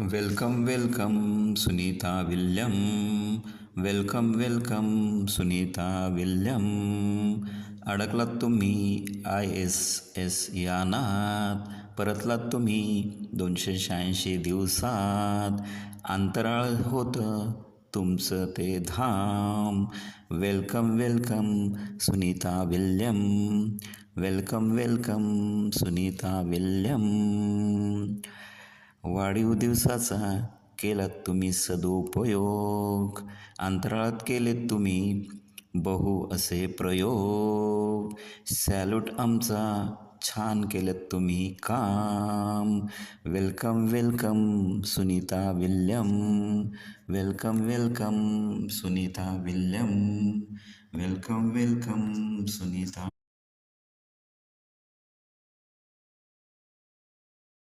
Welcome welcome Sunita William welcome welcome Sunita William अडकलात तुम्ही I S S यानात परतलात तुम्ही दोनशे शहाऐंशी दिवसात अंतराळ होतं तुमचं ते धाम welcome welcome Sunita William welcome welcome Sunita William वाढीव दिवसाचा केलात तुम्ही सदुपयोग. अंतराळात केलेत तुम्ही बहु असे प्रयोग. सॅल्यूट आमचा छान केलं तुम्ही काम. Welcome welcome Sunita William. Welcome welcome Sunita William. Welcome welcome Sunita